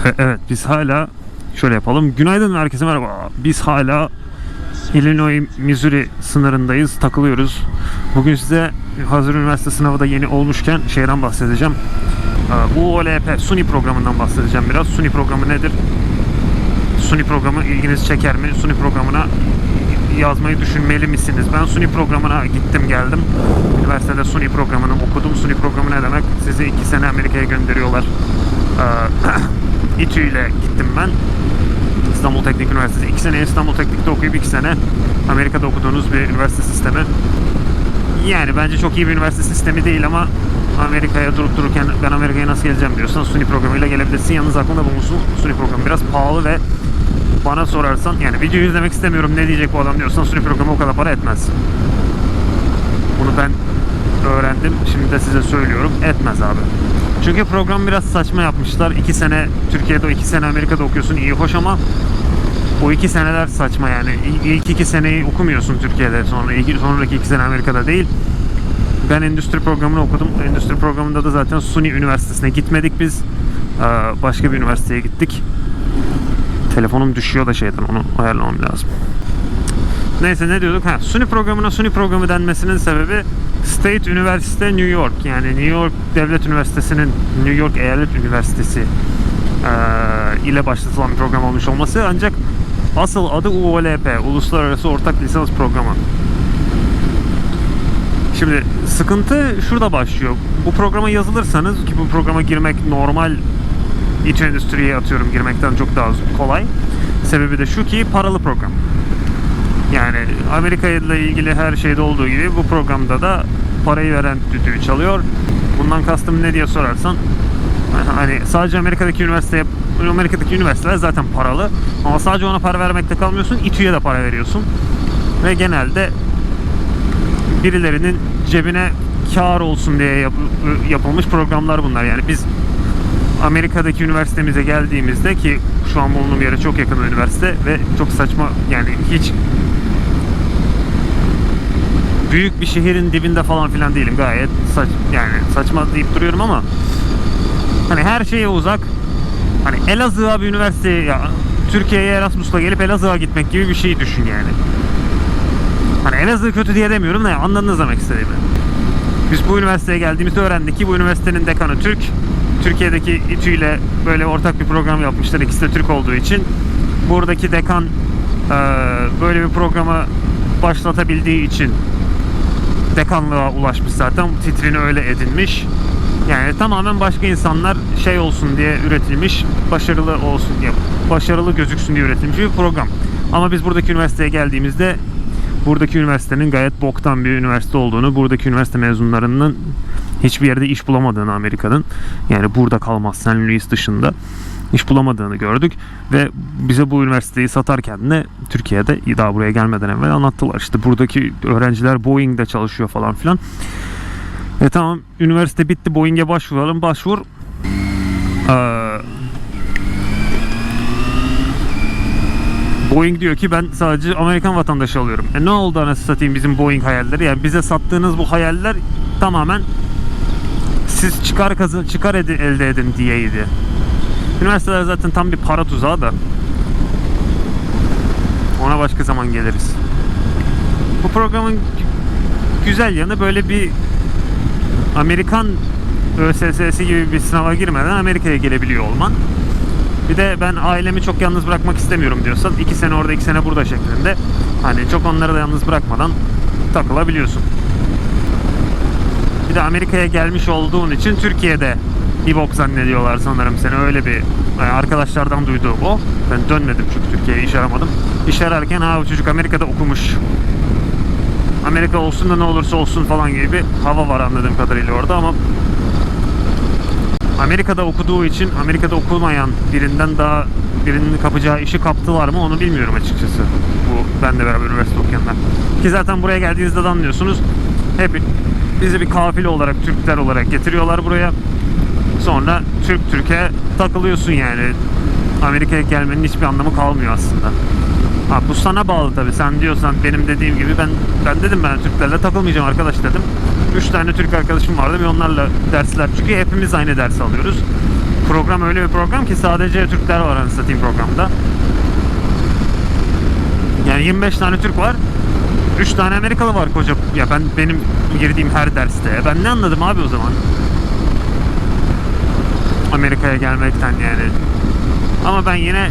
Evet biz hala şöyle yapalım. Günaydın herkese merhaba. Biz hala Illinois Missouri sınırındayız. Takılıyoruz. Bugün size hazır üniversite sınavı da yeni olmuşken şeyden bahsedeceğim. Ee, UOLP SUNY programından bahsedeceğim biraz. SUNY programı nedir? SUNY programı ilginizi çeker mi? SUNY programına yazmayı düşünmeli misiniz? Ben SUNY programına gittim geldim. Üniversitede SUNY programını okudum. SUNY programı ne demek? Sizi iki sene Amerika'ya gönderiyorlar. İTÜ ile gittim ben. İstanbul Teknik Üniversitesi. İki sene İstanbul Teknik'te okuyup iki sene Amerika'da okuduğunuz bir üniversite sistemi. Yani bence çok iyi bir üniversite sistemi değil ama Amerika'ya durup dururken ben Amerika'ya nasıl geleceğim diyorsan SUNY programıyla gelebilirsin. Yalnız aklında bulunsun SUNY programı biraz pahalı ve bana sorarsan yani videoyu izlemek istemiyorum ne diyecek bu adam diyorsan SUNY programı o kadar para etmez. Bunu ben öğrendim. Şimdi de size söylüyorum. Etmez abi. Çünkü program biraz saçma yapmışlar. İki sene Türkiye'de, iki sene Amerika'da okuyorsun iyi hoş ama o iki seneler saçma yani. İlk iki seneyi okumuyorsun Türkiye'de sonra iki, sonraki iki sene Amerika'da değil. Ben endüstri programını okudum. Endüstri programında da zaten SUNY Üniversitesi'ne gitmedik biz. Ee, Başka bir üniversiteye gittik. Telefonum düşüyor da şeyden onu ayarlamam lazım. Neyse ne diyorduk? Ha, SUNY programına SUNY programı denmesinin sebebi State Üniversite New York yani New York Devlet Üniversitesi'nin New York Eyalet Üniversitesi eee, ile başlatılan program olmuş olması ancak asıl adı UOLP Uluslararası Ortak Lisans Programı. Şimdi sıkıntı şurada başlıyor. Bu programa yazılırsanız ki bu programa girmek normal İTÜ Endüstri'ye atıyorum girmekten çok daha kolay. Sebebi de şu ki paralı program. Yani Amerika ile ilgili her şeyde olduğu gibi bu programda da parayı veren düdüğü çalıyor. Bundan kastım ne diye sorarsan hani sadece Amerika'daki üniversite Amerika'daki üniversiteler zaten paralı. Ama sadece ona para vermekte kalmıyorsun İTÜ'ye de para veriyorsun. Ve genelde birilerinin cebine kar olsun diye yap- yapılmış programlar bunlar. Yani biz Amerika'daki üniversitemize geldiğimizde ki şu an bulunduğum yere çok yakın üniversite ve çok saçma yani hiç büyük bir şehrin dibinde falan filan değilim gayet saç yani saçma deyip duruyorum ama hani her şeye uzak hani Elazığ'a bir üniversiteye ya Türkiye'ye Erasmus'la gelip Elazığ'a gitmek gibi bir şey düşün yani. Hani Elazığ kötü diye demiyorum da anladınız demek istediğimi. Biz bu üniversiteye geldiğimizde öğrendik ki bu üniversitenin dekanı Türk. Türkiye'deki İTÜ ile böyle ortak bir program yapmışlar. İkisi de Türk olduğu için. Buradaki dekan böyle bir programı başlatabildiği için dekanlığa ulaşmış zaten. Titrini öyle edinmiş. Yani tamamen başka insanlar şey olsun diye üretilmiş, başarılı olsun diye, başarılı gözüksün diye üretilmiş bir program. Ama biz buradaki üniversiteye geldiğimizde buradaki üniversitenin gayet boktan bir üniversite olduğunu, buradaki üniversite mezunlarının hiçbir yerde iş bulamadığını Amerika'nın, yani burada kalmaz St. Louis dışında iş bulamadığını gördük ve bize bu üniversiteyi satarken de Türkiye'de daha buraya gelmeden evvel anlattılar. İşte buradaki öğrenciler Boeing'de çalışıyor falan filan. E tamam üniversite bitti Boeing'e başvuralım başvur. Ee, Boeing diyor ki ben sadece Amerikan vatandaşı alıyorum. E ne oldu anasını satayım bizim Boeing hayalleri? Yani bize sattığınız bu hayaller tamamen siz çıkar kazı çıkar edi- elde edin diyeydi. Üniversiteler zaten tam bir para tuzağı da. Ona başka zaman geliriz. Bu programın güzel yanı böyle bir Amerikan ÖSS'si gibi bir sınava girmeden Amerika'ya gelebiliyor olman. Bir de ben ailemi çok yalnız bırakmak istemiyorum diyorsan iki sene orada iki sene burada şeklinde hani çok onları da yalnız bırakmadan takılabiliyorsun. Bir de Amerika'ya gelmiş olduğun için Türkiye'de bir bok zannediyorlar sanırım seni öyle bir yani arkadaşlardan duyduğum o. Ben dönmedim çünkü Türkiye'ye iş aramadım. İş ararken ha bu çocuk Amerika'da okumuş. Amerika olsun da ne olursa olsun falan gibi bir hava var anladığım kadarıyla orada ama Amerika'da okuduğu için Amerika'da okumayan birinden daha birinin kapacağı işi kaptılar mı onu bilmiyorum açıkçası. Bu benle beraber üniversite okuyanlar. Ki zaten buraya geldiğinizde de anlıyorsunuz. Hep bizi bir kafile olarak Türkler olarak getiriyorlar buraya. Sonra Türk Türkiye takılıyorsun yani. Amerika'ya gelmenin hiçbir anlamı kalmıyor aslında. Ha, bu sana bağlı tabii. Sen diyorsan benim dediğim gibi ben ben dedim ben Türklerle takılmayacağım arkadaş dedim. Üç tane Türk arkadaşım vardı ve onlarla dersler çünkü hepimiz aynı ders alıyoruz. program öyle bir program ki sadece Türkler var anasını satayım programda. Yani 25 tane Türk var. 3 tane Amerikalı var koca. Ya ben benim girdiğim her derste. Ben ne anladım abi o zaman? Amerika'ya gelmekten yani. Ama ben yine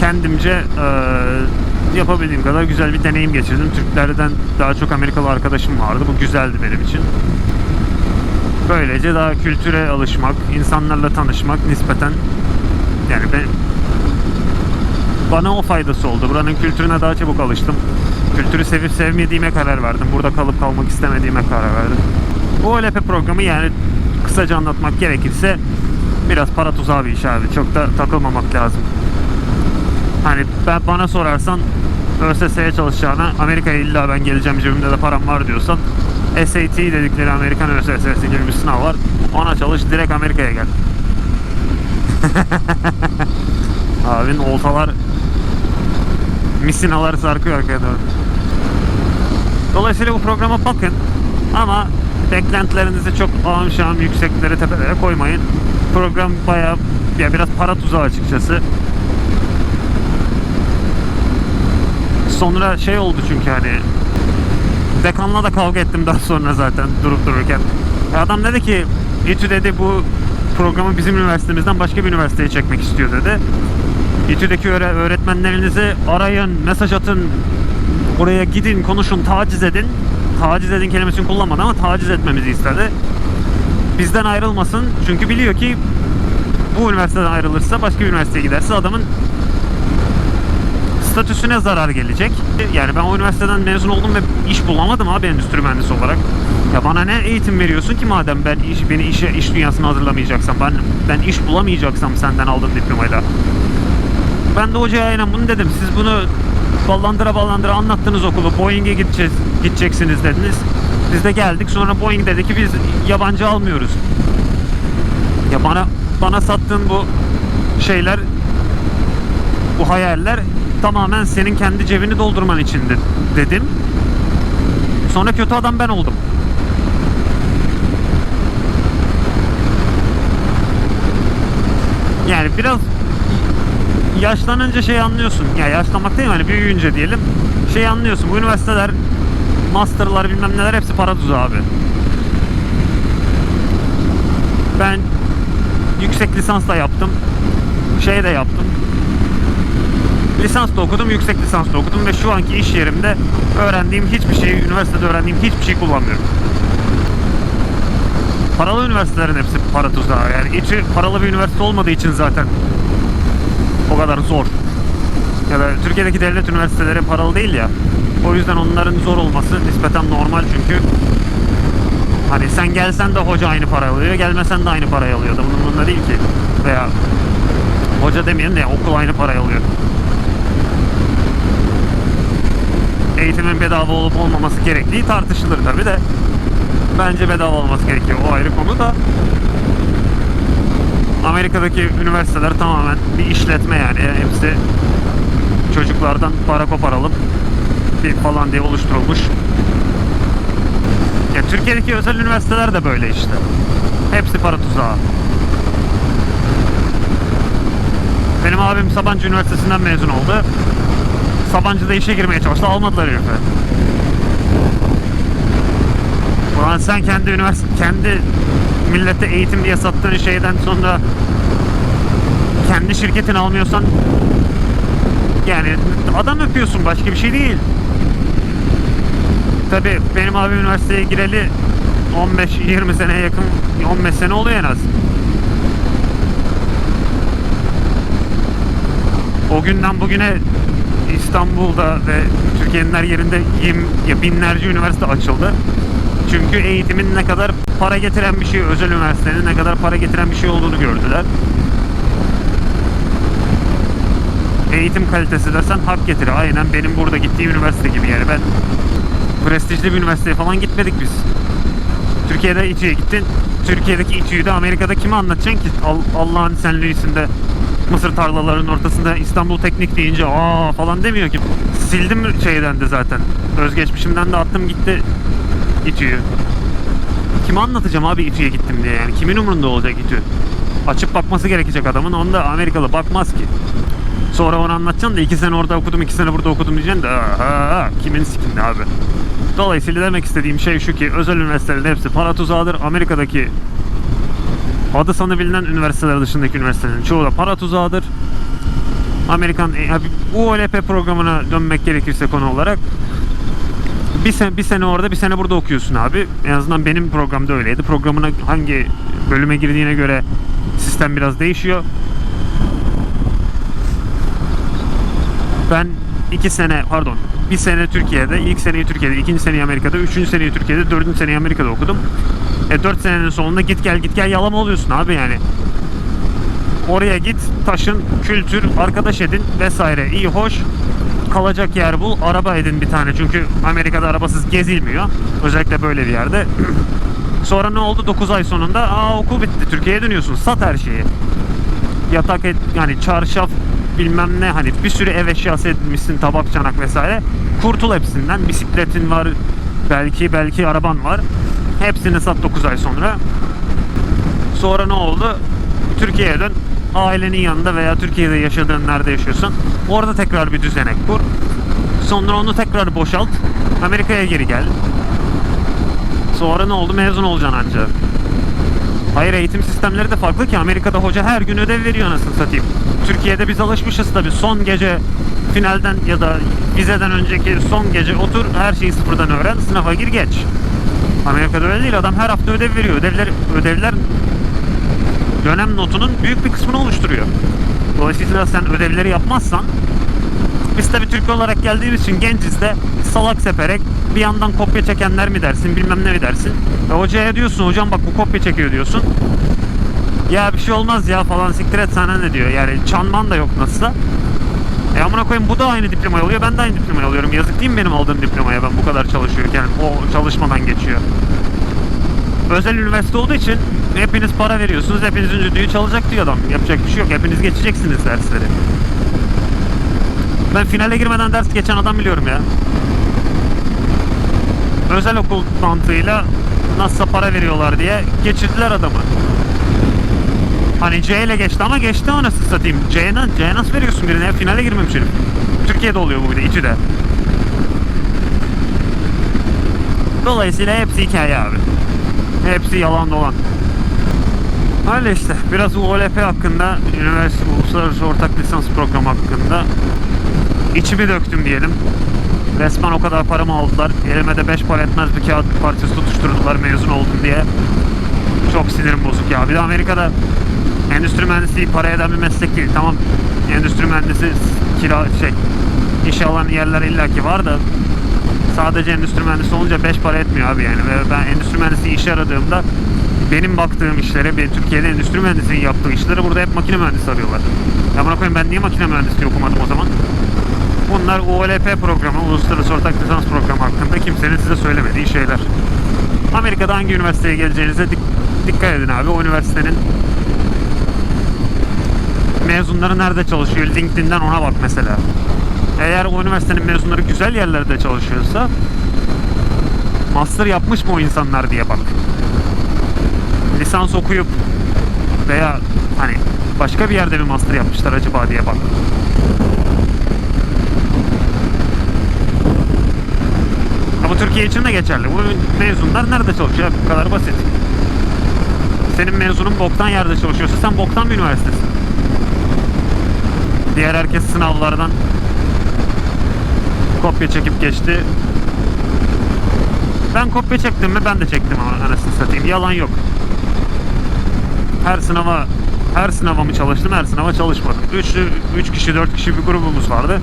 kendimce eee, yapabildiğim kadar güzel bir deneyim geçirdim. Türklerden daha çok Amerikalı arkadaşım vardı. Bu güzeldi benim için. Böylece daha kültüre alışmak, insanlarla tanışmak nispeten yani ben bana o faydası oldu. Buranın kültürüne daha çabuk alıştım. Kültürü sevip sevmediğime karar verdim. Burada kalıp kalmak istemediğime karar verdim. Bu OLP programı yani kısaca anlatmak gerekirse biraz para tuzağı bir iş abi. Çok da takılmamak lazım. Hani ben bana sorarsan ÖSS'ye çalışacağına Amerika'ya illa ben geleceğim cebimde de param var diyorsan SAT dedikleri Amerikan ÖSS'si gibi bir sınav var. Ona çalış direkt Amerika'ya gel. Abin oltalar misinalar sarkıyor arkaya doğru. Dolayısıyla bu programa bakın ama beklentilerinizi çok ağım şahım yükseklere tepelere koymayın. Program bayağı ya biraz para tuzağı açıkçası. Sonra şey oldu çünkü hani dekanla da kavga ettim daha sonra zaten durup dururken. Adam dedi ki İTÜ dedi bu programı bizim üniversitemizden başka bir üniversiteye çekmek istiyor dedi. İTÜ'deki öğre- öğretmenlerinizi arayın, mesaj atın, oraya gidin, konuşun, taciz edin. Taciz edin kelimesini kullanmadı ama taciz etmemizi istedi. Bizden ayrılmasın çünkü biliyor ki bu üniversiteden ayrılırsa başka bir üniversiteye giderse adamın statüsüne zarar gelecek. Yani ben o üniversiteden mezun oldum ve iş bulamadım abi endüstri mühendisi olarak. Ya bana ne eğitim veriyorsun ki madem ben iş, beni işe iş dünyasına hazırlamayacaksam ben ben iş bulamayacaksam senden aldığım diplomayla. Ben de hocaya aynen bunu dedim. Siz bunu ballandıra ballandıra anlattınız okulu. Boeing'e gideceğiz, gideceksiniz dediniz. Biz de geldik. Sonra Boeing dedi ki biz yabancı almıyoruz. Ya bana bana sattığın bu şeyler bu hayaller tamamen senin kendi cebini doldurman için de- dedim. Sonra kötü adam ben oldum. Yani biraz yaşlanınca şey anlıyorsun. Ya yaşlanmak değil mi? Hani büyüyünce diyelim. Şey anlıyorsun. Bu üniversiteler, masterlar bilmem neler hepsi para tuzağı abi. Ben yüksek lisans da yaptım. Şey de yaptım. Lisans da okudum, yüksek lisans da okudum ve şu anki iş yerimde öğrendiğim hiçbir şeyi, üniversitede öğrendiğim hiçbir şey kullanmıyorum. Paralı üniversitelerin hepsi para tuzağı. Yani içi paralı bir üniversite olmadığı için zaten o kadar zor. Ya da Türkiye'deki devlet üniversiteleri paralı değil ya. O yüzden onların zor olması nispeten normal çünkü hani sen gelsen de hoca aynı para alıyor, gelmesen de aynı parayı alıyor da bunun bunda değil ki. Veya hoca demeyelim de okul aynı parayı alıyor. Eğitimin bedava olup olmaması gerektiği tartışılır tabi de. Bence bedava olması gerekiyor. O ayrı konu da. Amerika'daki üniversiteler tamamen bir işletme yani. Hepsi çocuklardan para koparalım bir falan diye oluşturulmuş. Ya Türkiye'deki özel üniversiteler de böyle işte. Hepsi para tuzağı. Benim abim Sabancı Üniversitesi'nden mezun oldu. Sabancı'da işe girmeye çalıştı. Almadılar herifi. Ulan sen kendi üniversite, kendi millete eğitim diye sattığın şeyden sonra kendi şirketini almıyorsan yani adam öpüyorsun başka bir şey değil. Tabi benim abim üniversiteye gireli 15-20 seneye yakın 15 sene oluyor en az. O günden bugüne İstanbul'da ve Türkiye'nin her yerinde yim, ya binlerce üniversite açıldı. Çünkü eğitimin ne kadar para getiren bir şey, özel üniversitenin ne kadar para getiren bir şey olduğunu gördüler. Eğitim kalitesi dersen hak getiri. Aynen benim burada gittiğim üniversite gibi yani. Ben prestijli bir üniversiteye falan gitmedik biz. Türkiye'de İTÜ'ye gittin. Türkiye'deki İTÜ'yü de Amerika'da kime anlatacaksın ki? Al- Allah'ın Sen Louis'inde Mısır tarlalarının ortasında İstanbul Teknik deyince aa falan demiyor ki. Sildim şeyden de zaten. Özgeçmişimden de attım gitti İTÜ'yü. Kime anlatacağım abi İTÜ'ye gittim diye yani. Kimin umurunda olacak İTÜ? Açıp bakması gerekecek adamın. Onda Amerikalı bakmaz ki. Sonra onu anlatacaksın da iki sene orada okudum, iki sene burada okudum diyeceksin de aha, kimin sikinde abi. Dolayısıyla demek istediğim şey şu ki özel üniversitelerin hepsi para tuzağıdır. Amerika'daki adı sanı bilinen üniversiteler dışındaki üniversitelerin çoğu da para tuzağıdır. Amerikan e, UOLP programına dönmek gerekirse konu olarak bir sene, bir sene orada bir sene burada okuyorsun abi. En azından benim programda öyleydi. Programına hangi bölüme girdiğine göre sistem biraz değişiyor. Ben iki sene pardon bir sene Türkiye'de, ilk seneyi Türkiye'de, ikinci seneyi Amerika'da, üçüncü seneyi Türkiye'de, dördüncü seneyi Amerika'da okudum. E dört senenin sonunda git gel git gel yalama oluyorsun abi yani. Oraya git, taşın, kültür, arkadaş edin vesaire. İyi hoş. Kalacak yer bul, araba edin bir tane. Çünkü Amerika'da arabasız gezilmiyor. Özellikle böyle bir yerde. Sonra ne oldu? 9 ay sonunda aa okul bitti. Türkiye'ye dönüyorsun. Sat her şeyi. Yatak et, yani çarşaf bilmem ne hani bir sürü ev eşyası edinmişsin tabak çanak vesaire. Kurtul hepsinden. Bisikletin var. Belki belki araban var. Hepsini sat 9 ay sonra. Sonra ne oldu? Türkiye'ye dön. Ailenin yanında veya Türkiye'de yaşadığın nerede yaşıyorsan orada tekrar bir düzenek kur. Sonra onu tekrar boşalt. Amerika'ya geri gel. Sonra ne oldu? Mezun olacaksın anca. Hayır eğitim sistemleri de farklı ki Amerika'da hoca her gün ödev veriyor anasını satayım. Türkiye'de biz alışmışız tabii son gece finalden ya da vizeden önceki son gece otur her şeyi sıfırdan öğren sınava gir geç. Amerika'da öyle değil adam her hafta ödev veriyor. Ödevler, ödevler dönem notunun büyük bir kısmını oluşturuyor. Dolayısıyla sen ödevleri yapmazsan biz tabii Türk olarak geldiğimiz için genciz de salak seperek bir yandan kopya çekenler mi dersin bilmem ne mi dersin. E hocaya diyorsun hocam bak bu kopya çekiyor diyorsun. Ya bir şey olmaz ya falan siktir et sana ne diyor. Yani çanman da yok nasılsa. E amına koyayım bu da aynı diplomayı alıyor ben de aynı diplomayı alıyorum. Yazık değil mi benim aldığım diplomaya ben bu kadar çalışıyorken o çalışmadan geçiyor. Özel üniversite olduğu için hepiniz para veriyorsunuz. Hepinizin düdüğü çalacak diyor adam. Yapacak bir şey yok. Hepiniz geçeceksiniz dersleri. Ben finale girmeden ders geçen adam biliyorum ya. Özel okul mantığıyla nasıl para veriyorlar diye geçirdiler adamı. Hani C ile geçti ama geçti anasını satayım. C'ye, C'ye nasıl veriyorsun birine? Finale girmemiş herif. Türkiye'de oluyor bu bir de İTÜ'de. Dolayısıyla hepsi hikaye abi. Hepsi yalan dolan. Öyle işte. Biraz UOLP hakkında, üniversite uluslararası ortak lisans programı hakkında içimi döktüm diyelim. Resmen o kadar paramı aldılar. Elime de 5 para etmez bir kağıt parçası tutuşturdular mezun oldum diye. Çok sinirim bozuk ya. Bir de Amerika'da endüstri mühendisliği para eden bir meslek değil. Tamam endüstri mühendisi kira şey iş alan yerler illaki var da sadece endüstri mühendisi olunca 5 para etmiyor abi yani. Ve ben endüstri mühendisliği iş aradığımda benim baktığım işlere, ben Türkiye'de endüstri mühendisliği yaptığı işlere burada hep makine mühendisi arıyorlar. Ya bana koyayım ben niye makine mühendisliği okumadım o zaman? Bunlar UOLP programı, Uluslararası Ortak Lisans Programı hakkında kimsenin size söylemediği şeyler. Amerika'da hangi üniversiteye geleceğinize dik- dikkat edin abi. O üniversitenin mezunları nerede çalışıyor? LinkedIn'den ona bak mesela. Eğer o üniversitenin mezunları güzel yerlerde çalışıyorsa master yapmış mı o insanlar diye bak. Lisans okuyup veya hani başka bir yerde mi master yapmışlar acaba diye bak. Ama Türkiye için de geçerli. Bu mezunlar nerede çalışıyor? Bu kadar basit. Senin mezunun boktan yerde çalışıyorsa sen boktan bir üniversitesin. Diğer herkes sınavlardan kopya çekip geçti. Ben kopya çektim mi ben de çektim ama anasını satayım. Yalan yok. Her sınava her sınava mı çalıştım, her sınava çalışmadım. 3 3 kişi, 4 kişi bir grubumuz vardı.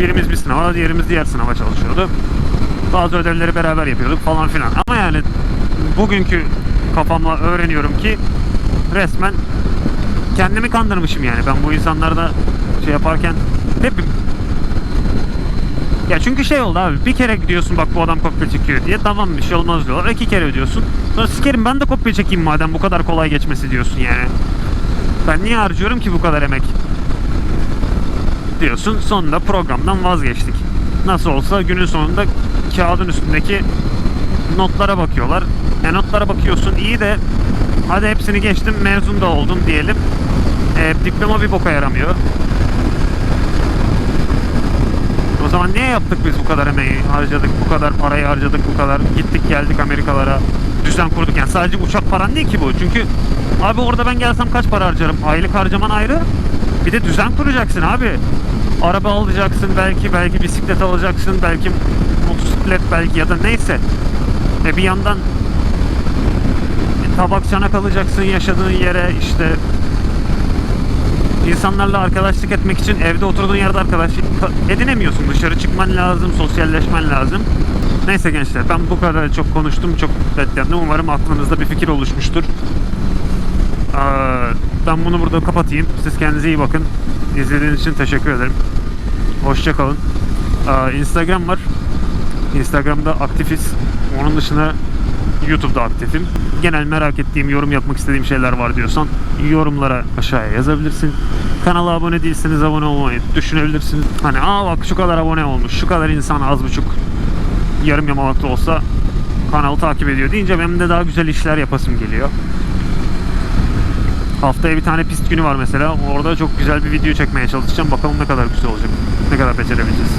Birimiz bir sınava, diğerimiz diğer sınava çalışıyordu. Bazı ödevleri beraber yapıyorduk falan filan. Ama yani bugünkü kafamla öğreniyorum ki resmen kendimi kandırmışım yani. Ben bu insanlarda şey yaparken hep ya çünkü şey oldu abi bir kere gidiyorsun bak bu adam kopya çekiyor diye tamam bir şey olmaz diyorlar. İki kere ödüyorsun. Sonra sikerim ben de kopya çekeyim madem bu kadar kolay geçmesi diyorsun yani. Ben niye harcıyorum ki bu kadar emek? Diyorsun sonunda programdan vazgeçtik. Nasıl olsa günün sonunda kağıdın üstündeki notlara bakıyorlar. E notlara bakıyorsun iyi de hadi hepsini geçtim mezun da oldum diyelim. E, diploma bir boka yaramıyor. Zaman niye yaptık biz bu kadar emeği harcadık, bu kadar parayı harcadık, bu kadar gittik geldik Amerikalara düzen kurduk? Yani sadece uçak paran değil ki bu. Çünkü abi orada ben gelsem kaç para harcarım? Aylık harcaman ayrı. Bir de düzen kuracaksın abi. Araba alacaksın belki belki bisiklet alacaksın belki motosiklet belki ya da neyse. E bir yandan e, tabak çanak alacaksın yaşadığın yere işte insanlarla arkadaşlık etmek için evde oturduğun yerde arkadaşlık edinemiyorsun. Dışarı çıkman lazım, sosyalleşmen lazım. Neyse gençler ben bu kadar çok konuştum, çok beklendim. Umarım aklınızda bir fikir oluşmuştur. Ben bunu burada kapatayım. Siz kendinize iyi bakın. İzlediğiniz için teşekkür ederim. Hoşçakalın. Instagram var. Instagram'da aktifiz. Onun dışında YouTube'da aktifim. Genel merak ettiğim, yorum yapmak istediğim şeyler var diyorsan yorumlara aşağıya yazabilirsin. Kanala abone değilseniz abone olmayı düşünebilirsiniz. Hani aa bak şu kadar abone olmuş, şu kadar insan az buçuk yarım yamalak da olsa kanalı takip ediyor deyince benim de daha güzel işler yapasım geliyor. Haftaya bir tane pist günü var mesela. Orada çok güzel bir video çekmeye çalışacağım. Bakalım ne kadar güzel olacak. Ne kadar becerebileceğiz.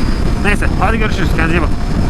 Neyse hadi görüşürüz. Kendinize iyi bakın.